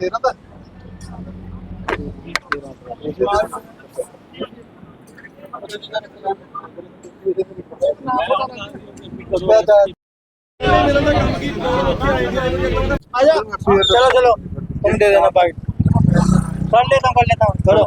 13 ਦਾ आजा चलो चलो तुम दे देना बाइक कर लेता हूँ कर लेता हूँ करो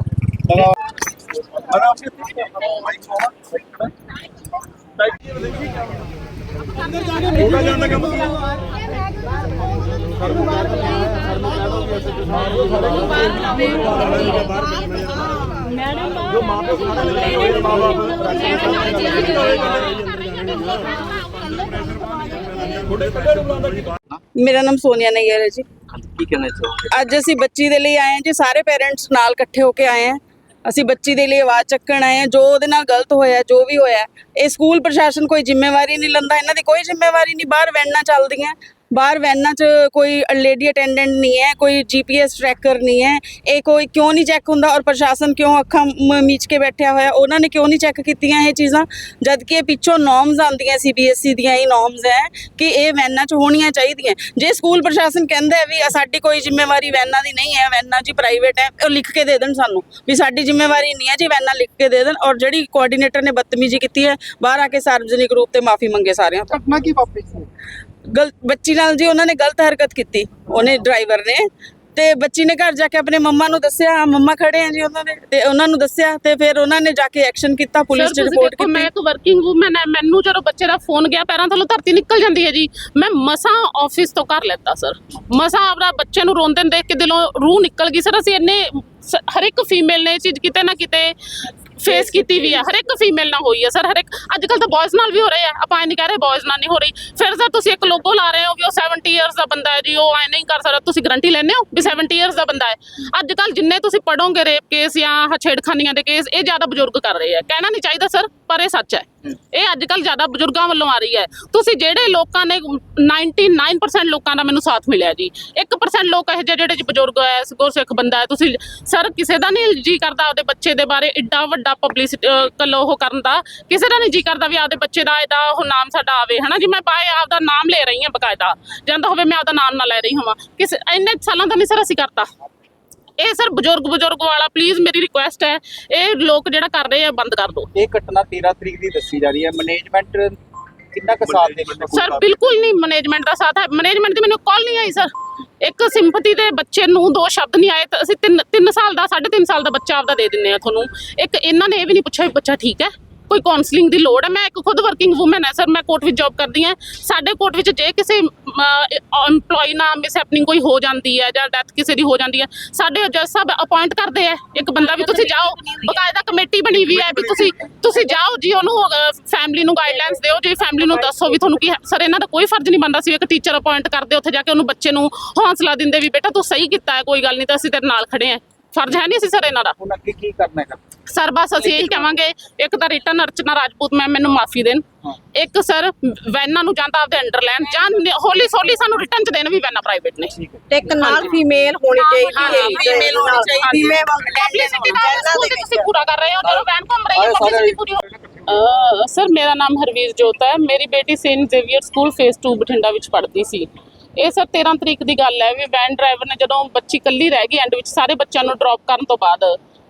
ਮੇਰਾ ਨਾਮ ਸੋਨੀਆ ਨਈਅਰ ਹੈ ਜੀ। ਕੀ ਕਹਿਣਾ ਚਾਹੋਗੇ? ਅੱਜ ਅਸੀਂ ਬੱਚੀ ਦੇ ਲਈ ਆਏ ਹਾਂ ਜੀ ਸਾਰੇ ਪੇਰੈਂਟਸ ਨਾਲ ਇਕੱਠੇ ਹੋ ਕੇ ਆਏ ਹਾਂ। ਅਸੀਂ ਬੱਚੀ ਦੇ ਲਈ ਆਵਾਜ਼ ਚੱਕਣ ਆਏ ਹਾਂ ਜੋ ਉਹਦੇ ਨਾਲ ਗਲਤ ਹੋਇਆ ਜੋ ਵੀ ਹੋਇਆ ਇਹ ਸਕੂਲ ਪ੍ਰਸ਼ਾਸਨ ਕੋਈ ਜ਼ਿੰਮੇਵਾਰੀ ਨਹੀਂ ਲੈਂਦਾ ਇਹਨਾਂ ਦੀ ਕੋਈ ਜ਼ਿੰਮੇਵਾਰੀ ਨਹੀਂ ਬਾਹਰ ਵੈਨਾਂ ਚੱਲਦੀਆਂ। ਬਾਹਰ ਵੈਨਾਂ 'ਚ ਕੋਈ ਲੇਡੀ ਅਟੈਂਡੈਂਟ ਨਹੀਂ ਹੈ, ਕੋਈ ਜੀਪੀਐਸ ਟਰੈਕਰ ਨਹੀਂ ਹੈ, ਇਹ ਕੋਈ ਕਿਉਂ ਨਹੀਂ ਚੈੱਕ ਹੁੰਦਾ ਔਰ ਪ੍ਰਸ਼ਾਸਨ ਕਿਉਂ ਅੱਖਾਂ ਮੀਚ ਕੇ ਬੈਠਿਆ ਹੋਇਆ? ਉਹਨਾਂ ਨੇ ਕਿਉਂ ਨਹੀਂ ਚੈੱਕ ਕੀਤੀਆਂ ਇਹ ਚੀਜ਼ਾਂ? ਜਦ ਕਿ ਪਿੱਛੋਂ ਨੋਰਮਸ ਆਉਂਦੀਆਂ ਸੀਬੀਐਸਈ E ਦੀਆਂ ਹੀ ਨੋਰਮਸ ਹੈ ਕਿ ਇਹ ਵੈਨਾਂ 'ਚ ਹੋਣੀਆਂ ਚਾਹੀਦੀਆਂ। ਜੇ ਸਕੂਲ ਪ੍ਰਸ਼ਾਸਨ ਕਹਿੰਦਾ ਹੈ ਵੀ ਸਾਡੀ ਕੋਈ ਜ਼ਿੰਮੇਵਾਰੀ ਵੈਨਾਂ ਦੀ ਨਹੀਂ ਹੈ, ਵੈਨਾਂ ਜੀ ਪ੍ਰਾਈਵੇਟ ਹੈ, ਉਹ ਲਿਖ ਕੇ ਦੇ ਦੇਣ ਸਾਨੂੰ ਵੀ ਸਾਡੀ ਜ਼ਿੰਮੇਵਾਰੀ ਨਹੀਂ ਹੈ ਜੀ ਵੈਨਾਂ ਲਿਖ ਕੇ ਦੇ ਦੇਣ ਔਰ ਜਿਹੜੀ ਕੋਆਰਡੀਨੇਟਰ ਨੇ ਬਦਤਮੀਜ਼ੀ ਕੀਤੀ ਹੈ, ਬਾਹਰ ਆ ਕੇ ਸਾਰਵਜਨਿਕ ਰੂਪ ਤੇ ਮਾਫੀ ਮੰਗੇ ਸਾਰਿਆਂ ਤੋਂ। ਘਟਨਾ ਕੀ ਵਾਪਰੀ ਸੀ? ਗਲ ਬੱਚੀ ਨਾਲ ਜੀ ਉਹਨਾਂ ਨੇ ਗਲਤ ਹਰਕਤ ਕੀਤੀ ਉਹਨੇ ਡਰਾਈਵਰ ਨੇ। ਤੇ ਬੱਚੀ ਨੇ ਘਰ ਜਾ ਕੇ ਆਪਣੇ ਮੰਮਾ ਨੂੰ ਦੱਸਿਆ ਮੰਮਾ ਖੜੇ ਆ ਜੀ ਉਹਨਾਂ ਦੇ ਤੇ ਉਹਨਾਂ ਨੂੰ ਦੱਸਿਆ ਤੇ ਫਿਰ ਉਹਨਾਂ ਨੇ ਜਾ ਕੇ ਐਕਸ਼ਨ ਕੀਤਾ ਪੁਲਿਸ 'ਚ ਰਿਪੋਰਟ ਦੇਖੋ, ਮੈਂ ਕੀਤੀ। ਇੱਕ ਵਰਕਿੰਗ ਵੂਮਨ ਹੈ ਮੈਨੂੰ ਜਦੋਂ ਬੱਚੇ ਦਾ ਫੋਨ ਗਿਆ ਪੈਰਾਂ ਥੱਲੋਂ ਧਰਤੀ ਨਿਕਲ ਜਾਂਦੀ ਹੈ ਜੀ। ਮੈਂ ਮਸਾਂ ਆਫਿਸ ਤੋਂ ਕਰ ਲੈਤਾ ਸਰ ਮਸਾਂ ਆਪਣਾ ਬੱਚੇ ਨੂੰ ਰੋਂਦੇ ਨੂੰ ਦੇਖ ਕੇ ਦਿਲੋਂ ਰੂਹ ਨਿਕਲ ਗਈ ਸਰ ਅਸੀਂ ਇੰਨੇ ਹਰ ਇੱਕ ਫੀਮੇਲ ਨੇ ਇਹ ਚੀਜ਼ ਕਿਤੇ ਨਾ ਕਿਤੇ ਫੇਸ ਕੀਤੀ ਵੀ ਹੈ ਹਰ ਇੱਕ ਫੀਮੇਲ ਨਾਲ ਹੋਈ ਹੈ ਸਰ ਹਰ ਇੱਕ ਅੱਜ ਕੱਲ ਤਾਂ ਬॉयਜ਼ ਨਾਲ ਵੀ ਹੋ ਰਹੀ ਹੈ ਆਪਾਂ ਇਹ ਨਹੀਂ ਕਹਿ ਰਹੇ ਬॉयਜ਼ ਨਾਲ ਨਹੀਂ ਹੋ ਰਹੀ। ਫਿਰ ਸਰ ਤੁਸੀਂ ਇੱਕ ਲੋਗੋ ਲਾ ਰਹੇ ਹੋ ਵੀ ਉਹ 70 ਇਅਰਸ ਦਾ ਬੰਦਾ ਹੈ ਜੀ ਉਹ ਐ ਨਹੀਂ ਕਰ ਸਕਦਾ। ਤੁਸੀਂ ਗਰੰਟੀ ਲੈਂਦੇ ਹੋ ਵੀ 70 ਇਅਰਸ ਦਾ ਬੰਦਾ ਹੈ। ਅੱਜ ਕੱਲ ਜਿੰਨੇ ਤੁਸੀਂ ਪੜੋਗੇ ਰੇਪ ਕੇਸ ਜਾਂ ਛੇੜਖਾਨੀਆਂ ਦੇ ਕੇਸ ਇਹ ਜ਼ਿਆਦਾ ਬਜ਼ੁਰਗ ਕਰ ਰਹੇ ਆ। ਕਹਿਣਾ ਨਹੀਂ ਚਾਹੀਦਾ ਸਰ ਪਰ ਇਹ ਸੱਚ ਹੈ। ਇਹ ਅੱਜ ਕੱਲ ਜ਼ਿਆਦਾ ਬਜ਼ੁਰਗਾਂ ਵੱਲੋਂ ਆ ਰਹੀ ਹੈ। ਤੁਸੀਂ ਜਿਹੜੇ ਲੋਕਾਂ ਨੇ 99% ਲੋਕਾਂ ਦਾ ਮੈਨੂੰ ਸਾਥ ਮਿਲਿਆ ਜੀ। 1% ਲੋਕ ਇਹ ਜਿਹੜੇ ਬਜ਼ੁਰਗ ਹੈ, ਗੁਰਸਿੱਖ ਬੰਦਾ ਹੈ, ਤੁਸੀਂ ਸਰ ਕਿਸੇ ਦਾ ਨਹੀਂ ਜੀ ਕਰਦਾ ਆਪਦੇ ਬੱਚੇ ਦੇ ਬਾਰੇ ਏਡਾ ਵੱਡਾ ਪਬਲਿਸਿਟੀ ਕੱਲੋ ਉਹ ਕਰਨ ਦਾ। ਕਿਸੇ ਦਾ ਨਹੀਂ ਜੀ ਕਰਦਾ ਵੀ ਆਪਦੇ ਬੱਚੇ ਦਾ ਇਹਦਾ ਉਹ ਨਾਮ ਸਾਡਾ ਆਵੇ, ਹਨਾ ਜੀ? ਮੈਂ ਬਾਏ ਆਪਦਾ ਨਾਮ ਲੈ ਰਹੀ ਹਾਂ ਬਕਾਇਦਾ। ਜਾਂਦਾ ਹੋਵੇ ਮੈਂ ਆਪਦਾ ਨਾਮ ਨਾ ਲੈ ਰਹੀ ਹਾਂ ਕਿਸੇ, ਇੰਨੇ ਸਾਲਾਂ ਦਾ ਨਹੀਂ ਸਰ ਅਸੀਂ ਕਰਤਾ। ਇਹ ਸਰ ਬਜ਼ੁਰਗ ਬਜ਼ੁਰਗ ਵਾਲਾ ਪਲੀਜ਼ ਮੇਰੀ ਰਿਕੁਐਸਟ ਹੈ ਇਹ ਲੋਕ ਜਿਹੜਾ ਕਰ ਰਹੇ ਆ ਬੰਦ ਕਰ ਦਿਓ। ਇਹ ਘਟਨਾ 13 ਤਰੀਕ ਦੀ ਦੱਸੀ ਜਾ ਰਹੀ ਹੈ। ਮੈਨੇਜਮੈਂਟ ਕਿੰਨਾ ਕੁ ਸਾਥ ਦੇ ਸਰ ਬਿਲਕੁਲ ਨਹੀਂ ਮੈਨੇਜਮੈਂਟ ਦਾ ਸਾਥ ਹੈ। ਮੈਨੇਜਮੈਂਟ ਦੀ ਮੈਨੂੰ ਕਾਲ ਨਹੀਂ ਆਈ ਸਰ। ਇੱਕ ਸਿੰਪਥੀ ਦੇ ਬੱਚੇ ਨੂੰ ਦੋ ਸ਼ਬਦ ਨਹੀਂ ਆਏ ਤਾਂ ਅਸੀਂ 3 3 ਸਾਲ ਦਾ 3.5 ਸਾਲ ਦਾ ਬੱਚਾ ਆਪਦਾ ਦੇ ਦਿੰਨੇ ਆ ਤੁਹਾਨੂੰ। ਇੱਕ ਇਹਨਾਂ ਨੇ ਇਹ ਵੀ ਨਹੀਂ ਪੁੱਛਿਆ ਵੀ ਬੱਚਾ ਠੀਕ ਹੈ? ਕੋਈ ਕਾਉਂਸਲਿੰਗ ਦੀ ਲੋੜ ਹੈ? ਮੈਂ ਇੱਕ ਖੁਦ ਵਰਕਿੰਗ ਔਮਨ ਹੈ, ਸਰ, ਮੈਂ ਕੋਰਟ ਵਿੱਚ ਜੌਬ ਕਰਦੀ ਹਾਂ। ਸਾਡੇ ਕੋਰਟ ਵਿੱਚ ਜੇ ਕਿਸੇ EMPLOYE ਨਾਲ ਮਿਸ ਹੈਪਨਿੰਗ ਕੋਈ ਹੋ ਜਾਂਦੀ ਹੈ ਜਾਂ ਡੈਥ ਕਿਸੇ ਦੀ ਹੋ ਜਾਂਦੀ ਹੈ, ਸਾਡੇ ਜੱਜ ਸਾਹਿਬ ਅਪਾਇੰਟ ਕਰਦੇ ਆ ਇੱਕ ਬੰਦਾ ਵੀ ਤੁਸੀਂ ਜਾਓ, ਬਕਾਇਦਾ ਕਮੇਟੀ ਬਣੀ ਹੋਈ ਹੈ ਵੀ ਤੁਸੀਂ ਤੁਸੀਂ ਜਾਓ ਜੀ, ਉਹਨੂੰ ਫੈਮਿਲੀ ਨੂੰ ਗਾਈਡਲਾਈਨਸ ਦਿਓ ਜੀ ਫੈਮਿਲੀ ਨੂੰ ਦੱਸੋ ਵੀ ਤੁਹਾਨੂੰ ਕੀ ਸਰ, ਇਹਨਾਂ ਦਾ ਕੋਈ ਫਰਜ਼ ਨਹੀਂ ਬਣਦਾ ਸੀ ਇੱਕ ਟੀਚਰ ਅਪਾਇੰਟ ਕਰਦੇ ਉੱਥੇ ਜਾ ਕੇ ਉਹਨੂੰ ਬੱਚੇ ਨੂੰ ਹੌਸਲਾ ਦਿੰਦੇ ਵੀ ਬੇਟਾ ਤੂੰ ਸਹੀ ਕੀਤਾ ਹੈ, ਕੋਈ ਗੱਲ ਨਹੀਂ ਤਾਂ ਅਸੀਂ ਤੇਰੇ ਨਾਲ ਖੜੇ ਆ ਫਰਜ਼ ਹੈ ਨਹੀਂ ਸੀ ਸਰ ਇਹਨਾਂ ਦਾ। ਹੁਣ ਅੱਗੇ ਕੀ ਕਰਨਾ ਹੈ ਸਰ ਬਸ ਅਸੀਂ ਇਹੀ ਕਹਾਂਗੇ ਇੱਕ ਤਾਂ ਰਿਟਰਨ ਅਰਚਨਾ ਰਾਜਪੂਤ ਮੈਮ ਮੈਨੂੰ ਮਾਫੀ ਦੇਣ। ਇੱਕ ਸਰ ਵੈਨਾਂ ਨੂੰ ਜਾਂ ਤਾਂ ਆਪਦੇ ਅੰਡਰ ਲੈਣ ਜਾਂ ਹੌਲੀ ਸੌਲੀ ਸਾਨੂੰ ਰਿਟਰਨ ਚ ਦੇਣ ਵੀ ਵੈਨਾਂ ਪ੍ਰਾਈਵੇਟ ਨੇ। ਤੇ ਇੱਕ ਨਾਲ ਫੀਮੇਲ ਹੋਣੀ ਚਾਹੀਦੀ ਹਾਂ, ਫੀਮੇਲ ਹੋਣੀ ਚਾਹੀਦੀ Female ਪਬਲਿਸਿਟੀ ਦੇ ਤੁਸੀਂ ਪੂਰਾ ਕਰ ਰਹੇ ਹੋ ਜਦੋਂ ਵੈਨ ਘੁੰਮ ਰਹੀ ਹੈ ਪਬਲਿਸਿਟੀ ਪੂਰੀ ਹੋ ਸਰ ਮੇਰਾ ਨਾਮ ਹਰਵੀਰ ਜੋਤ ਹੈ। ਮੇਰੀ ਬੇਟੀ Saint Xavier school phase 2 Bathinda ਵਿੱਚ ਪੜ੍ਹਦੀ ਸੀ। ਇਹ ਸਰ 13 ਤਰੀਕ ਦੀ ਗੱਲ ਹੈ ਵੀ ਵੈਨ ਡਰਾਈਵਰ ਨੇ ਜਦੋਂ ਬੱਚੀ ਕੱਲੀ ਰਹਿ ਗਈ ਐਂਡ ਵਿੱਚ ਸਾਰੇ ਬੱਚਿਆਂ ਨੂੰ ਡ੍ਰੌਪ ਕਰਨ ਤੋਂ ਬਾਅਦ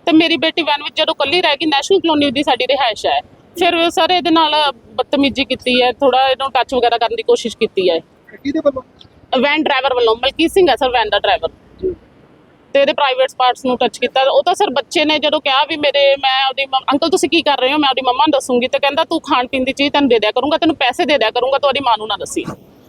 ਤੇ ਮੇਰੀ ਬੇਟੀ ਵੈਨ ਵਿੱਚ ਜਦੋਂ ਕੱਲੀ ਰਹਿ ਗਈ ਨੈਸ਼ਨਲ ਕਲੋਨੀ ਦੀ ਸਾਡੀ ਰਿਹਾਇਸ਼ ਹੈ। ਫਿਰ ਸਰ ਇਹਦੇ ਨਾਲ ਬਦਤਮੀਜ਼ੀ ਕੀਤੀ ਹੈ ਥੋੜਾ ਇਹਨੂੰ ਟੱਚ ਵਗੈਰਾ ਕਰਨ ਦੀ ਕੋਸ਼ਿਸ਼ ਕੀਤੀ ਹੈ। ਕਿਹਦੇ ਵੱਲੋਂ? ਵੈਨ ਡਰਾਈਵਰ ਵੱਲੋਂ ਮਲਕੀਤ ਸਿੰਘ ਹੈ ਸਰ ਵੈਨ ਦਾ ਡਰਾਈਵਰ ਤੇ ਇਹਦੇ ਪ੍ਰਾਈਵੇਟ ਪਾਰਟਸ ਨੂੰ ਟੱਚ ਕੀਤਾ। ਉਹ ਤਾਂ ਸਰ ਬੱਚੇ ਨੇ ਜਦੋਂ ਕਿਹਾ ਵੀ ਮੇਰੇ ਮੈਂ ਉਹਦੀ ਅੰਕਲ ਤੁਸੀਂ ਕੀ ਕਰ ਰਹੇ ਹੋ? ਮੈਂ ਉਹਦੀ ਮੰਮਾ ਨੂੰ ਦੱਸੂਗੀ ਤੇ ਕਹਿੰਦਾ ਤੂੰ ਖਾਣ ਪੀਣ ਦੀ ਚੀਜ਼ ਤੈਨੂੰ ਦੇ ਦਿਆ ਕਰੂੰਗਾ ਤੈਨੂੰ ਪੈਸੇ ਦੇ ਦਿਆ ਕਰੂੰਗਾ ਤੂੰ ਉਹਦੀ ਮਾਂ ਨੂੰ ਨਾ ਦੱਸੀ।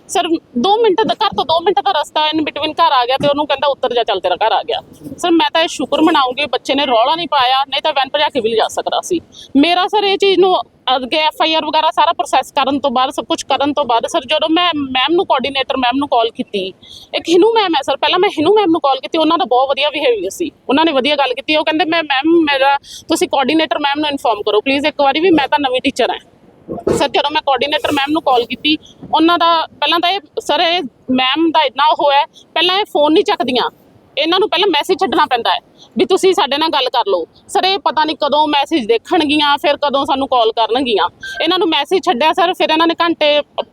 ਸਰ 2 ਮਿੰਟ ਦਾ ਘਰ ਤੋਂ 2 ਮਿੰਟ ਦਾ ਰਸਤਾ ਇਨ ਬਿਟਵੀਨ ਘਰ ਆ ਗਿਆ ਤੇ ਉਹਨੂੰ ਕਹਿੰਦਾ ਉੱਤਰ ਜਾ, ਚੱਲ ਤੇਰਾ ਘਰ ਆ ਗਿਆ। ਸਰ, ਮੈਂ ਤਾਂ ਇਹ ਸ਼ੁਕਰ ਮਨਾਉਂਗੀ, ਬੱਚੇ ਨੇ ਰੌਲਾ ਨਹੀਂ ਪਾਇਆ, ਨਹੀਂ ਤਾਂ ਵੈਨ ਭਜਾ ਕੇ ਵੀ ਲਿਜਾ ਸਕਦਾ ਸੀ। ਮੇਰਾ ਸਰ ਇਹ ਚੀਜ਼ ਨੂੰ ਅੱਗੇ ਐਫ ਆਈ ਆਰ ਵਗੈਰਾ ਸਾਰਾ ਪ੍ਰੋਸੈਸ ਕਰਨ ਤੋਂ ਬਾਅਦ, ਸਭ ਕੁਝ ਕਰਨ ਤੋਂ ਬਾਅਦ, ਸਰ, ਜਦੋਂ ਮੈਂ ਮੈਮ ਨੂੰ ਕੋਆਰਡੀਨੇਟਰ ਮੈਮ ਨੂੰ ਕਾਲ ਕੀਤੀ, ਇੱਕ ਹਿਨੂ ਮੈਮ ਹੈ ਸਰ, ਪਹਿਲਾਂ ਮੈਂ ਹਿਨੂ ਮੈਮ ਨੂੰ ਕਾਲ ਕੀਤੀ, ਉਹਨਾਂ ਦਾ ਬਹੁਤ ਵਧੀਆ ਬਿਹੇਵੀਅਰ ਸੀ। ਉਹਨਾਂ ਨੇ ਵਧੀਆ ਗੱਲ ਕੀਤੀ, ਉਹ ਕਹਿੰਦੇ, ਮੈਂ ਮੈਮ ਮੇਰਾ ਤੁਸੀਂ ਕੋਆਰਡੀਨੇਟਰ ਮੈਮ ਨੂੰ ਇਨਫੋਰਮ ਕਰੋ ਪਲੀਜ਼ ਇੱਕ ਵਾਰੀ ਵੀ ਮੈਂ ਤਾਂ ਨਵੀਂ ਟੀਚਰ ਹਾਂ। ਸਰ, ਜਦੋਂ ਮੈਂ ਕੋਆਰਡੀਨੇਟਰ ਮੈਮ ਨੂੰ ਕਾਲ ਕੀਤੀ, ਉਹਨਾਂ ਦਾ ਪਹਿਲਾਂ ਤਾਂ ਇਹ, ਸਰ, ਇਹ ਮੈਮ ਦਾ ਇੰਨਾ ਉਹ ਹੈ, ਪਹਿਲਾਂ ਇਹ ਫੋਨ ਨਹੀਂ ਚੱਕਦੀਆਂ। ਇਹਨਾਂ ਨੂੰ ਪਹਿਲਾਂ ਮੈਸੇਜ ਛੱਡਣਾ ਪੈਂਦਾ ਹੈ ਵੀ ਤੁਸੀਂ ਸਾਡੇ ਨਾਲ ਗੱਲ ਕਰ ਲਓ। ਸਰ, ਇਹ ਪਤਾ ਨਹੀਂ ਕਦੋਂ ਮੈਸੇਜ ਦੇਖਣਗੀਆਂ, ਫਿਰ ਕਦੋਂ ਸਾਨੂੰ ਕਾਲ ਕਰਨਗੀਆਂ। ਇਹਨਾਂ ਨੂੰ ਮੈਸੇਜ ਛੱਡਿਆ, ਸਰ, ਫਿਰ ਇਹਨਾਂ ਨੇ ਘੰਟੇ,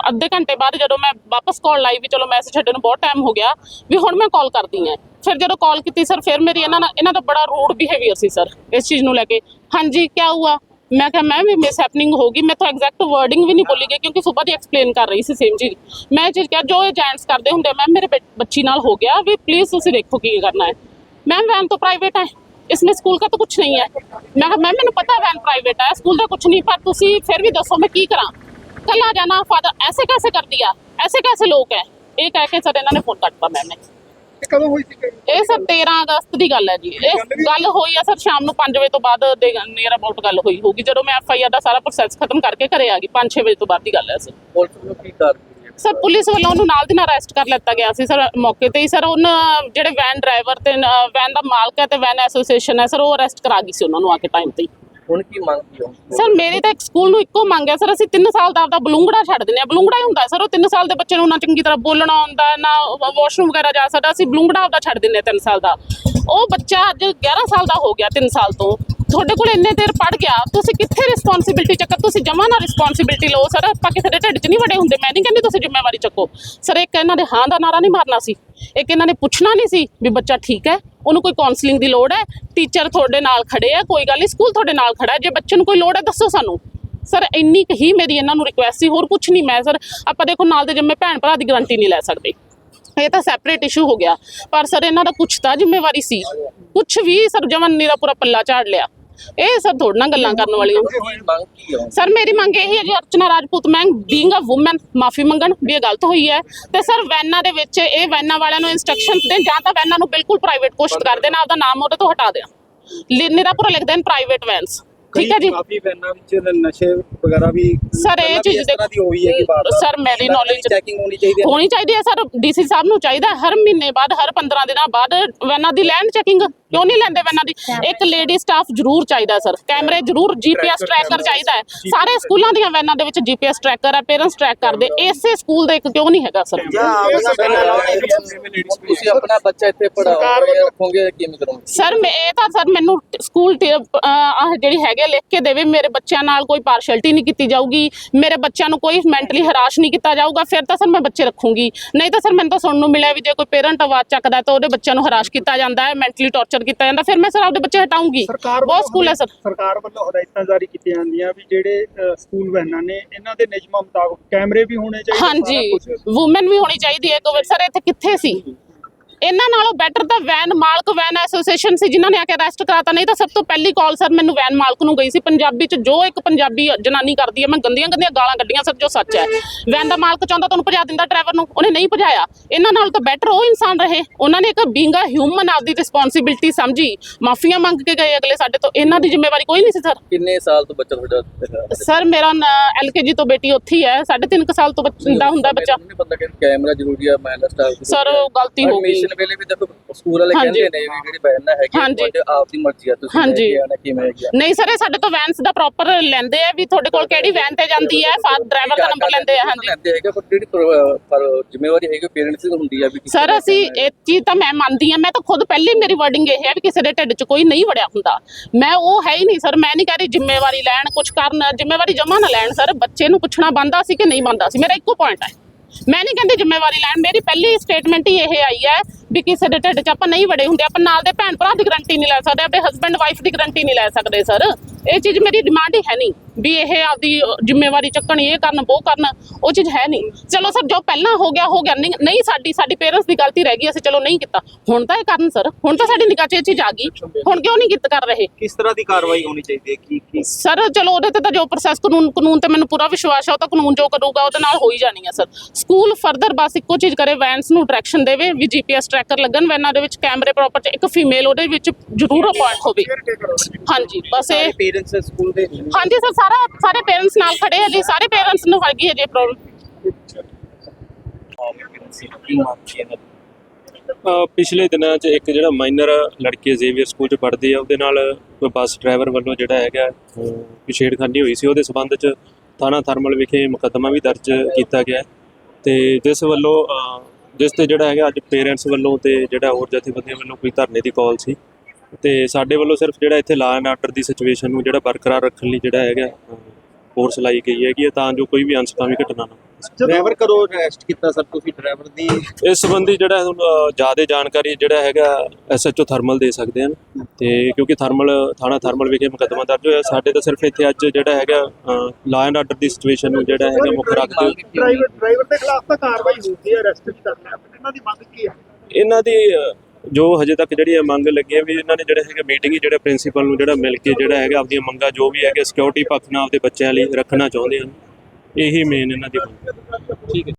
ਅੱਧੇ ਘੰਟੇ ਬਾਅਦ ਜਦੋਂ ਮੈਂ ਵਾਪਸ ਕਾਲ ਲਾਈ ਵੀ ਚਲੋ ਮੈਸੇਜ ਛੱਡਣ ਨੂੰ ਬਹੁਤ ਟਾਈਮ ਹੋ ਗਿਆ, ਵੀ ਹੁਣ ਮੈਂ ਕਾਲ ਕਰਦੀ ਹਾਂ। ਫਿਰ ਜਦੋਂ ਕਾਲ ਕੀਤੀ, ਸਰ, ਫਿਰ ਮੇਰੀ ਇਹਨਾਂ ਨਾਲ, ਇਹਨਾਂ ਦਾ ਬੜਾ ਰੂਡ ਬਿਹੇਵੀਅਰ ਸੀ, ਸਰ, ਇਸ ਚੀਜ਼ ਨੂੰ ਲੈ ਕੇ। ਹਾਂਜੀ ਕੀ ਹੁਆ? ਮੈਂ ਕਿਹਾ ਮੈਮ ਇਹ ਮਿਸ ਹੈਪਨਿੰਗ ਹੋਗੀ ਮੈਂ ਤਾਂ ਐਗਜ਼ੈਕਟ ਵਰਡਿੰਗ ਵੀ ਨਹੀਂ ਭੁੱਲੀ ਗਈ ਕਿਉਂਕਿ ਸਵੇਰ ਦੀ ਐਕਸਪਲੇਨ ਕਰ ਰਹੀ ਸੀ ਸੇਮ ਚੀਜ਼ ਮੈਂ ਇਹ ਚੀਜ਼ ਕਿਹਾ ਜੋ ਏਜੈਂਟਸ ਕਰਦੇ ਹੁੰਦੇ ਮੈਮ ਮੇਰੇ ਬੱਚ- ਬੱਚੀ ਨਾਲ ਹੋ ਗਿਆ ਵੀ ਪਲੀਜ਼ ਤੁਸੀਂ ਦੇਖੋ ਕੀ ਕਰਨਾ ਹੈ मैम वैन तो प्राइवेट है इसमें स्कूल का तो कुछ नहीं है मैं कहा मैम मैंने पता वैन प्राइवेट है स्कूल का कुछ नहीं पर तुसी फिर भी दसो मैं की करा कल आ जाना फादर ऐसे कैसे कर दिया ऐसे कैसे लोग हैं ਇਹ ਕਹਿ ਕੇ ਸਰ ਇਹਨਾਂ ਨੇ ਫੋਨ ਕੱਟਤਾ ਮੈਮ ਨੇ ਇਹ ਕਦੋਂ ਹੋਈ ਸੀ ਇਹ ਸਰ 13 ਅਗਸਤ ਦੀ ਗੱਲ ਹੈ ਜੀ। ਇਹ ਗੱਲ ਹੋਈ ਆ ਸਰ ਸ਼ਾਮ ਨੂੰ 5 ਵਜੇ ਤੋਂ ਬਾਅਦ ਦੇ ਨੀਅਰ ਅਬਾਊਟ ਗੱਲ ਹੋਈ ਹੋਊਗੀ। ਜਦੋਂ ਮੈਂ ਐਫ ਆਈ ਆਰ ਦਾ ਸਾਰਾ ਪ੍ਰੋਸੈਸ ਖਤਮ ਕਰਕੇ ਘਰੇ ਆ ਗਈ 5-6 ਵਜੇ ਤੋਂ ਬਾਅਦ ਦੀ ਗੱਲ ਹੈ ਸਰ। ਪੁਲਿਸ ਵੱਲੋਂ ਕੀ ਕਾਰਵਾਈ ਹੈ ਸਰ ਪੁਲਿਸ ਵੱਲੋਂ ਉਹਨੂੰ ਨਾਲ ਦੀ ਨਾਲ ਅਰੈਸਟ ਕਰ ਲਿੱਤਾ ਗਿਆ ਸੀ ਸਰ ਮੌਕੇ ਤੇ ਹੀ। ਸਰ ਉਹਨਾਂ ਜਿਹੜੇ ਵੈਨ ਡਰਾਈਵਰ ਤੇ ਵੈਨ ਦਾ ਮਾਲਕ ਹੈ ਤੇ ਵੈਨ ਐਸੋਸੀਏਸ਼ਨ ਹੈ ਸਰ ਉਹ ਅਰੈਸਟ ਕਰਾ ਗਈ ਸੀ ਉਹਨਾਂ ਨੂੰ ਆ ਕੇ ਟਾਈਮ ਤੇ ਹੀ। ਹੁਣ ਕੀ ਮੰਗ ਕੀ ਹੋ? ਸਰ, ਮੇਰੀ ਤਾਂ ਇੱਕ ਸਕੂਲ ਨੂੰ ਇੱਕੋ ਮੰਗ ਹੈ। ਸਰ, ਅਸੀਂ 3 ਸਾਲ ਦਾ ਆਪਦਾ ਬਲੂੰਗੜਾ ਛੱਡ ਦਿੰਦੇ ਆ ਬਲੂੰਗੜਾ ਹੀ ਹੁੰਦਾ ਸਰ, ਉਹ 3 ਸਾਲ ਦੇ ਬੱਚੇ ਨੂੰ ਨਾ ਚੰਗੀ ਤਰ੍ਹਾਂ ਬੋਲਣਾ ਆਉਂਦਾ ਨਾ ਵਾਸ਼ਰੂਮ ਵਗੈਰਾ ਜਾ ਸਕਦਾ। ਅਸੀਂ ਬਲੂੰਗੜਾ ਆਪਦਾ ਛੱਡ ਦਿੰਦੇ ਆ 3 ਸਾਲ ਦਾ। ਉਹ ਬੱਚਾ ਅੱਜ 11 ਸਾਲ ਦਾ ਹੋ ਗਿਆ 3 ਸਾਲ ਤੋਂ। ਤੁਹਾਡੇ ਕੋਲ ਇੰਨੇ ਦੇਰ ਪੜ ਗਿਆ। ਤੁਸੀਂ ਕਿੱਥੇ ਰਿਸਪੌਂਸਿਬਿਲਟੀ ਚੱਕਰ? ਤੁਸੀਂ ਜਮਾ ਨਾ ਰਿਸਪੌਂਸਿਬਿਲਟੀ ਲਓ। ਸਰ, ਆਪਾਂ ਕਿਸੇ ਦੇ ਢਿੱਡ 'ਚ ਨਹੀਂ ਵੜੇ ਹੁੰਦੇ। ਮੈਂ ਨਹੀਂ ਕਹਿੰਦੀ ਤੁਸੀਂ ਜ਼ਿੰਮੇਵਾਰੀ ਚੱਕੋ। ਸਰ, ਇੱਕ ਇਹਨਾਂ ਦੇ ਹਾਂ ਦਾ ਨਾਰਾ ਨਹੀਂ ਮਾਰਨਾ ਸੀ। ਇੱਕ ਇਹਨਾਂ ਨੇ ਪੁੱਛਣਾ ਨਹੀਂ ਸੀ ਵੀ ਬੱਚਾ ਠੀਕ ਹੈ। ਉਹਨੂੰ ਕੋਈ ਕਾਉਂਸਲਿੰਗ ਦੀ ਲੋੜ ਹੈ ਟੀਚਰ ਤੁਹਾਡੇ ਨਾਲ ਖੜੇ ਆ, ਕੋਈ ਗੱਲ ਨਹੀਂ ਸਕੂਲ ਤੁਹਾਡੇ ਨਾਲ ਖੜਾ ਜੇ ਬੱਚੇ ਨੂੰ ਕੋਈ ਲੋੜ ਹੈ ਦੱਸੋ ਸਾਨੂੰ। ਸਰ ਇੰਨੀ ਕੁ ਹੀ ਮੇਰੀ ਇਹਨਾਂ ਨੂੰ ਰਿਕੁਐਸਟ ਸੀ, ਹੋਰ ਕੁਝ ਨਹੀਂ ਮੈਂ ਸਰ ਆਪਾਂ ਦੇਖੋ ਨਾਲ ਦੇ ਜੰਮੇ ਭੈਣ ਭਰਾ ਦੀ ਗਾਰੰਟੀ ਨਹੀਂ ਲੈ ਸਕਦੇ। ਇਹ ਤਾਂ ਸੈਪਰੇਟ ਇਸ਼ੂ ਹੋ ਗਿਆ। ਪਰ ਸਰ ਇਹਨਾਂ ਦਾ ਕੁਛ ਤਾਂ ਜ਼ਿੰਮੇਵਾਰੀ ਸੀ। ਕੁਛ ਵੀ ਸਰ ਜਮਨ ਨੀਰਾ ਪੂਰਾ ਪੱਲਾ ਝਾੜ ਲਿਆ। ਇਹ ਸਰ ਥੋੜ੍ਹਾ ਨਾ ਗੱਲਾਂ ਕਰਨ ਵਾਲੀਆਂ। ਸਰ ਮੇਰੀ ਮੰਗ ਇਹ ਹੈ ਜੀ ਅਰਚਨਾ ਰਾਜਪੂਤ ਮੈਂ ਬੀਇੰਗ ਅ ਔਮਨ ਮਾਫੀ ਮੰਗਣ ਵੀ ਇਹ ਗਲਤ ਹੋਈ ਹੈ। ਤੇ ਸਰ ਵੈਨਾਂ ਦੇ ਵਿੱਚ ਇਹ ਵੈਨਾਂ ਵਾਲਿਆਂ ਨੂੰ ਇਨਸਟਰਕਸ਼ਨਸ ਦੇਣ ਜਾਂ ਤਾਂ ਵੈਨਾਂ ਨੂੰ ਬਿਲਕੁਲ ਪ੍ਰਾਈਵੇਟ ਘੋਸ਼ਿਤ ਕਰ ਦੇਣ ਆਪਦਾ ਨਾਮ ਉਹਦੇ ਤੋਂ ਹਟਾ ਦੇਣ। ਨਿਰਾ ਪੂਰਾ ਲਿਖ ਦੇਣ ਪ੍ਰਾਈਵੇਟ ਵੈਨਸ ਠੀਕ ਹੈ ਜੀ? ਕਾਫੀ ਵੈਨਾਂ ਵਿੱਚ ਨਸ਼ੇ ਵਗੈਰਾ ਵੀ ਸਰ ਇਹ ਚੀਜ਼ ਇਸ ਤਰ੍ਹਾਂ ਦੀ ਹੋਈ ਹੈ ਕਿ ਬਾਰ ਸਰ ਮੇਰੀ knowledge- ਚੈਕਿੰਗ ਹੋਣੀ ਚਾਹੀਦੀ ਹੈ। ਹੋਣੀ ਚਾਹੀਦੀ ਹੈ ਸਰ ਡੀਸੀ ਸਾਹਿਬ ਨੂੰ ਚਾਹੀਦਾ ਹਰ ਮਹੀਨੇ ਬਾਅਦ ਹਰ 15 ਦਿਨਾਂ ਬਾਅਦ ਵੈਨਾਂ ਦੀ ਲੈਂਡ ਚੈਕਿੰਗ ਕਿਉਂ ਨਹੀਂ ਲੈਂਦੇ ਵੈਨਾਂ ਦੀ? ਇੱਕ ਲੇਡੀ ਸਟਾਫ ਜ਼ਰੂਰ ਚਾਹੀਦਾ ਸਰ ਕੈਮਰੇ ਜ਼ਰੂਰ ਜੀਪੀਐਸ ਟਰੈਕਰ ਚਾਹੀਦਾ ਹੈ। ਸਾਰੇ ਸਕੂਲਾਂ ਦੀਆਂ ਵੈਨਾਂ ਦੇ ਵਿੱਚ ਜੀਪੀਐਸ ਟਰੈਕਰ ਹੈ ਪੇਰੈਂਟਸ ਟਰੈਕ ਕਰਦੇ। ਇਸੇ ਸਕੂਲ ਦਾ ਇੱਕ ਕਿਉਂ ਨਹੀਂ ਹੈਗਾ ਸਰ ਤੁਸੀਂ ਆਪਣਾ ਬੱਚਾ ਇੱਥੇ ਪੜਾਓਗੇ ਰੱਖੋਗੇ ਕਿਵੇਂ ਕਰੋਗੇ? ਸਰ ਮੈਂ ਇਹ ਤਾਂ ਸਰ ਮੈਨੂੰ ਸਕੂਲ ਜਿਹੜੀ ਹੈਗੇ ਲਿਖ ਕੇ ਦੇਵੇ ਮੇਰੇ ਬੱਚਿਆਂ ਨਾਲ ਕੋਈ ਪਾਰਸ਼ੈਲਿਟੀ ਨਹੀਂ ਕੀਤੀ ਜਾਊਗੀ ਮੇਰੇ ਬੱਚਿਆਂ ਨੂੰ ਕੋਈ ਮੈਂਟਲੀ ਹਰਾਸ਼ ਨਹੀਂ ਕੀਤਾ ਜਾਊਗਾ ਫਿਰ ਤਾਂ ਸਰ ਮੈਂ ਬੱਚੇ ਰੱਖੂੰਗੀ। ਨਹੀਂ ਤਾਂ ਸਰ ਮੈਨੂੰ ਤਾਂ ਸੁਣਨ ਨੂੰ ਮਿਲਿਆ ਵੀ ਜੇ ਕੋਈ ਪੇਰੈਂਟ ਆਵਾਜ਼ ਚੱਕਦਾ ਤਾਂ ਉਹਦੇ ਬੱਚਿਆਂ ਨੂੰ ਹਰਾਸ਼ ਕੀਤਾ ਜਾਂਦਾ ਹੈ ਮੈਂਟਲੀ ਟੌਰਚਰ ਕੀਤਾ ਜਾਂਦਾ ਫਿਰ ਮੈਂ ਸਰ ਆਪਦੇ ਬੱਚੇ ਹਟਾਉਂਗੀ। ਸਰਕਾਰ ਬਹੁਤ ਸਕੂਲ ਹੈ ਸਰ। ਸਰਕਾਰ ਵੱਲੋਂ ਹਦਾਇਤਾਂ ਜਾਰੀ ਕੀਤੀਆਂ ਜਾਂਦੀਆਂ ਵੀ ਜਿਹੜੇ ਸਕੂਲ ਵੈਨਾਂ ਨੇ ਇਹਨਾਂ ਦੇ ਨਿਯਮਾਂ ਮੁਤਾਬਕ ਕੈਮਰੇ ਵੀ ਹੋਣੇ ਚਾਹੀਦੇ ਹਾਂਜੀ। ਔਮਨ ਵੀ ਹੋਣੀ ਚਾਹੀਦੀ ਹੈ ਕੋਵਿਡ ਸਰ ਇੱਥੇ ਕਿੱਥੇ ਸੀ? ਇਹਨਾਂ ਨਾਲੋਂ ਬੈਟਰ ਤਾਂ ਵੈਨ ਮਾਲਕ ਵੈਨ ਐਸੋਸੀਏਸ਼ਨ ਸੀ ਜਿਨ੍ਹਾਂ ਨੇ ਆ ਕੇ ਅਰੈਸਟ ਕਰਾਤਾ ਨਹੀਂ ਤਾਂ ਸਭ ਤੋਂ ਪਹਿਲੀ ਕਾਲ ਸਰ ਮੈਨੂੰ ਵੈਨ ਮਾਲਕ ਨੂੰ ਗਈ ਸੀ। ਪੰਜਾਬੀ ਚ ਜੋ ਇੱਕ ਪੰਜਾਬੀ ਜਨਾਨੀ ਕਰਦੀ ਹੈ ਮੈਂ ਗੰਦੀਆਂ ਗੰਦੀਆਂ ਗਾਲਾਂ ਕੱਢੀਆਂ ਸਰ ਜੋ ਸੱਚ ਹੈ। ਵੈਨ ਦਾ ਮਾਲਕ ਚਾਹੁੰਦਾ ਤੁਹਾਨੂੰ ਭਜਾ ਦਿੰਦਾ ਡਰਾਈਵਰ ਨੂੰ ਉਹਨੇ ਨਹੀਂ ਭਜਾਇਆ। ਇਹਨਾਂ ਨਾਲ ਤਾਂ ਬੈਟਰ ਉਹ ਇਨਸਾਨ ਰਹੇ। ਉਹਨਾਂ ਨੇ ਇੱਕ ਬੀਂਗ ਹਿਊਮਨ ਆਪਦੀ ਰਿਸਪੌਂਸਿਬਿਲਟੀ ਸਮਝੀ। ਮਾਫੀਆਂ ਮੰਗ ਕੇ ਗਏ ਅਗਲੇ ਸਾਡੇ ਤੋਂ। ਇਹਨਾਂ ਦੀ ਜ਼ਿੰਮੇਵਾਰੀ ਕੋਈ ਨਹੀਂ ਸੀ ਸਰ। ਕਿੰਨੇ ਸਾਲ ਤੋਂ ਬੱਚਾ ਤੁਹਾਡਾ ਸਰ ਮੇਰਾ ਐਲਕੇਜੀ ਤੋਂ ਬੇਟੀ ਉੱਥੇ ਹੀ ਹੈ। 3.5 ਸਾਲ ਤੋਂ ਬੱਚ- ਹੁੰਦਾ ਬੱਚਾ। ਕੈਮਰਾ ਜ਼ਰੂਰੀ ਹੈ ਸਟਾਫ ਸਰ ਗਲਤੀ ਹੋ ਗਈ। ਵੇਲੇ ਵੀ ਦੇਖੋ ਸਕੂਲ ਵਾਲੇ ਹਾਂਜੀ। ਕਹਿੰਦੇ ਨੇ ਵੀ ਜਿਹੜੀ ਬੈਨ ਹੈਗੀ ਹਾਂਜੀ। ਤੁਹਾਡੇ ਆਪ ਦੀ ਮਰਜ਼ੀ ਆ ਤੁਸੀਂ ਹਾਂਜੀ। ਲੈ ਕੇ ਆਉਣਾ ਕਿਵੇਂ ਹੈਗੀ ਆ ਨਹੀਂ ਸਰ ਇਹ ਸਾਡੇ ਤੋਂ ਵੈਨਸ ਦਾ ਪ੍ਰੋਪਰ ਲੈਂਦੇ ਆ ਵੀ ਤੁਹਾਡੇ ਕੋਲ ਕਿਹੜੀ ਵੈਨ ਤੇ ਜਾਂਦੀ ਹੈ ਫਾਦਰ ਡਰਾਈਵਰ ਦਾ ਨੰਬਰ ਲੈਂਦੇ ਆ ਹਾਂਜੀ ਲੈਂਦੇ ਹੈਗੇ ਪਰ ਜਿਹੜੀ ਪਰ- ਪਰ ਜ਼ਿੰਮੇਵਾਰੀ ਹੈਗੀ ਪੇਰੈਂਟਸ ਦੀ ਹੁੰਦੀ ਆ ਵੀ ਕਿਸੇ ਸਰ ਦਾ ਅਸੀਂ ਇਹ ਚੀਜ਼ ਤਾਂ ਮੈਂ ਮੰਨਦੀ ਆ ਮੈਂ ਤਾਂ ਖੁਦ ਪਹਿਲੇ ਮੇਰੀ ਵਰਡਿੰਗ ਇਹ ਹੈ ਵੀ ਕਿਸੇ ਦੇ ਢਿੱਡ 'ਚ ਕੋਈ ਨਹੀਂ ਵੜਿਆ ਹੁੰਦਾ ਮੈਂ ਉਹ ਹੈ ਹੀ ਨਹੀਂ ਸਰ ਮੈਂ ਨਹੀਂ ਕਹਿ ਰਹੀ ਜ਼ਿੰਮੇਵਾਰੀ ਲੈਣ ਕੁਝ ਕਰਨ ਜ਼ਿੰਮੇਵਾਰੀ ਜਮਾ ਨਾ ਲੈਣ ਸਰ ਬੱਚੇ ਨੂੰ ਪੁੱਛਣਾ ਬੰਦਾ ਸੀ ਕਿ ਨਹੀਂ ਬੰਦਾ ਸੀ ਮੇਰਾ ਇੱਕੋ ਪੁਆਇੰਟ ਹੈ ਮੈਂ ਨਹੀਂ ਕਹਿੰਦੀ ਜ਼ਿੰਮੇਵਾਰੀ ਲੈਣ, ਮੇਰੀ ਪਹਿਲੀ ਸਟੇਟਮੈਂਟ ਹੀ ਇਹ ਆਈ ਹੈ ਵੀ ਕਿਸੇ ਦੇ ਢਿੱਡ 'ਚ ਆਪਾਂ ਨਹੀਂ ਵੜੇ ਹੁੰਦੇ, ਆਪਾਂ ਨਾਲ ਦੇ ਭੈਣ ਭਰਾ ਦੀ ਗਰੰਟੀ ਨਹੀਂ ਲੈ ਸਕਦੇ, ਆਪਣੇ ਹਸਬੰਡ ਵਾਈਫ ਦੀ ਗਰੰਟੀ ਨਹੀਂ ਲੈ ਸਕਦੇ ਸਰ ਇਹ ਚੀਜ਼ ਮੇਰੀ ਡਿਮਾਂਡ ਹੀ ਹੈ ਨਹੀਂ। ਵੀ ਇਹ ਆਪਦੀ ਜ਼ਿੰਮੇਵਾਰੀ ਚੱਕਣ ਇਹ ਕਰਨ ਉਹ ਕਰਨ ਉਹ ਚੀਜ਼ ਹੈ ਨਹੀਂ। ਚਲੋ ਸਰ ਜੋ ਪਹਿਲਾਂ ਹੋ ਗਿਆ ਹੋ ਗਿਆ। ਨਹੀਂ ਸਾਡੀ ਸਾਡੀ ਪੇਰੈਂਟਸ ਦੀ ਗਲਤੀ ਰਹਿ ਗਈ ਅਸੀਂ ਚਲੋ ਨਹੀਂ ਕੀਤਾ। ਹੁਣ ਤਾਂ ਇਹ ਕਰਨ ਸਰ। ਹੁਣ ਤਾਂ ਸਾਡੀ ਨਿਗਾਹ 'ਚ ਇਹ ਚੀਜ਼ ਆ ਗਈ। ਹੁਣ ਕਿਉਂ ਨਹੀਂ ਕੀਤਾ ਕਰ ਰਹੇ? ਕਿਸ ਤਰ੍ਹਾਂ ਦੀ ਕਾਰਵਾਈ ਹੋਣੀ ਚਾਹੀਦੀ ਹੈ? ਕੀ ਕੀ? ਸਰ ਚਲੋ ਉਹਦੇ ਤੇ ਤਾਂ ਜੋ ਪ੍ਰੋਸੈਸ ਕਾਨੂੰਨ ਕਾਨੂੰਨ ਤੇ ਮੈਨੂੰ ਪੂਰਾ ਵਿਸ਼ਵਾਸ ਹੈ ਉਹ ਤਾਂ ਕਾਨੂੰਨ ਜੋ ਕਰੂਗਾ ਉਹਦੇ ਨਾਲ ਹੋ ਹੀ ਜਾਣੀ ਹੈ ਸਰ। ਸਕੂਲ ਫਰਦਰ ਬਸ ਇੱਕੋ ਚੀਜ਼ ਕਰੇ ਵੈਨਸ ਨੂੰ ਡਾਇਰੈਕਸ਼ਨ ਦੇਵੇ ਵੀ ਜੀਪੀਐਸ ਟਰੈਕਰ ਲੱਗਣ ਵੈਨਾਂ ਦੇ ਵਿੱਚ ਕੈਮਰੇ ਪ੍ਰੋਪਰ ਚ ਇੱਕ ਫੀਮੇਲ ਉਹਦੇ ਵਿੱਚ ਜ਼ਰੂਰ ਅਪਾਇੰਟ ਹੋਵੇ। ਹਾਂਜੀ ਬਸ ਇਹ ਪੇਰੈਂਟਸ ਸਕੂਲ ਦੇ ਹਾਂਜੀ ਸਰ ਸਾਰਾ ਸਾਰੇ ਪੇਰੈਂਟਸ ਨਾਲ ਖੜੇ ਆ ਜੀ ਸਾਰੇ ਪੇਰੈਂਟਸ ਨੂੰ ਹੈਗੀ ਹੈ ਜੀ ਪ੍ਰੋਬਲਮ ਅ, ਪਿਛਲੇ ਦਿਨਾਂ 'ਚ ਇੱਕ ਜਿਹੜਾ ਮਾਈਨਰ ਲੜਕੀ ਜ਼ੇਵੀਅਰ ਸਕੂਲ 'ਚ ਪੜ੍ਹਦੀ ਆ ਉਹਦੇ ਨਾਲ ਕੋਈ ਬੱਸ ਡਰਾਈਵਰ ਵੱਲੋਂ ਜਿਹੜਾ ਹੈਗਾ ਅ, ਵੀ ਛੇੜਖਾਨੀ ਹੋਈ ਸੀ ਉਹਦੇ ਸਬੰਧ 'ਚ ਥਾਣਾ ਥਰਮਲ ਵਿਖੇ ਮੁਕੱਦਮਾ ਵੀ ਦਰਜ ਕੀਤਾ ਗਿਆ। ਹੈ ਤੇ ਜਿਸ ਵੱਲੋਂ ਅ, ਜਿਸ ਤੇ ਜਿਹੜਾ ਹੈਗਾ ਅੱਜ ਪੇਰੈਂਟਸ ਵੱਲੋਂ ਤੇ ਜਿਹੜਾ ਹੋਰ ਜਥੇਬੰਦੀਆਂ ਵੱਲੋਂ ਕੋਈ ਧਰਨੇ ਦੀ ਕਾਲ ਸੀ। ਤੇ ਸਾਡੇ ਵੱਲੋਂ ਸਿਰਫ ਜਿਹੜਾ ਇੱਥੇ law and order the situation ਨੂੰ ਜਿਹੜਾ ਬਰਕਰਾਰ ਰੱਖਣ ਲਈ ਜਿਹੜਾ ਹੈਗਾ ਫੋਰਸ ਲਾਈ ਗਈ ਹੈਗੀ ਤਾਂ ਜੋ ਕੋਈ ਵੀ ਅਨਸਕਾਮੀ ਘਟਨਾ ਨਾ। ਡਰਾਈਵਰ ਕਰੋ ਅਰੈਸਟ ਕੀਤਾ ਸਰ ਤੁਸੀਂ? ਡਰਾਈਵਰ ਦੀ ਇਸ ਸੰਬੰਧੀ ਜਿਹੜਾ ਜ਼ਿਆਦਾ ਜਾਣਕਾਰੀ ਜਿਹੜਾ ਹੈਗਾ ਐਸਐਚਓ ਥਰਮਲ ਦੇ ਸਕਦੇ ਹਨ। ਤੇ ਕਿਉਂਕਿ ਥਰਮਲ ਥਾਣਾ ਥਰਮਲ ਵਿਖੇ ਮੁਕੱਦਮਾ ਦਰਜ ਹੋਇਆ। ਸਾਡੇ ਤਾਂ ਸਿਰਫ ਇੱਥੇ ਅੱਜ ਜਿਹੜਾ ਹੈਗਾ law and order the situation ਨੂੰ ਜਿਹੜਾ ਹੈਗਾ ਮੁੱਖ ਰੱਖਦੇ ਹੋਏ ਡਰਾਈਵਰ ਡਰਾਈਵਰ ਦੇ ਖਿਲਾਫ ਤਾਂ ਕਾਰਵਾਈ ਹੋਈ ਹੈ ਅਰੈਸਟ ਵੀ ਕਰਨਾ ਹੈ। ਇਹਨਾਂ ਦੀ ਮੰਗ ਕੀ ਹੈ? ਇਹਨਾਂ ਦੀ ਜੋ ਹਜੇ ਤੱਕ ਜਿਹੜੀ ਇਹ ਮੰਗ ਲੱਗੀ ਹੈ ਵੀ ਇਹਨਾਂ ਨੇ ਜਿਹੜੇ ਹੈਗੇ ਮੀਟਿੰਗ ਹੀ ਜਿਹੜੇ ਪ੍ਰਿੰਸੀਪਲ ਨੂੰ ਜਿਹੜਾ ਮਿਲ ਕੇ ਜਿਹੜਾ ਹੈਗਾ ਆਪਣੀਆਂ ਮੰਗਾਂ ਜੋ ਵੀ ਹੈਗੇ ਸਿਕਿਉਰਿਟੀ ਪੱਖ ਨਾਲ ਆਪਦੇ ਬੱਚਿਆਂ ਲਈ ਰੱਖਣਾ ਚਾਹੁੰਦੇ ਹਨ। ਇਹੀ ਮੇਨ ਇਹਨਾਂ ਦੀ ਮੰਗ ਹੈ। ਠੀਕ ਹੈ।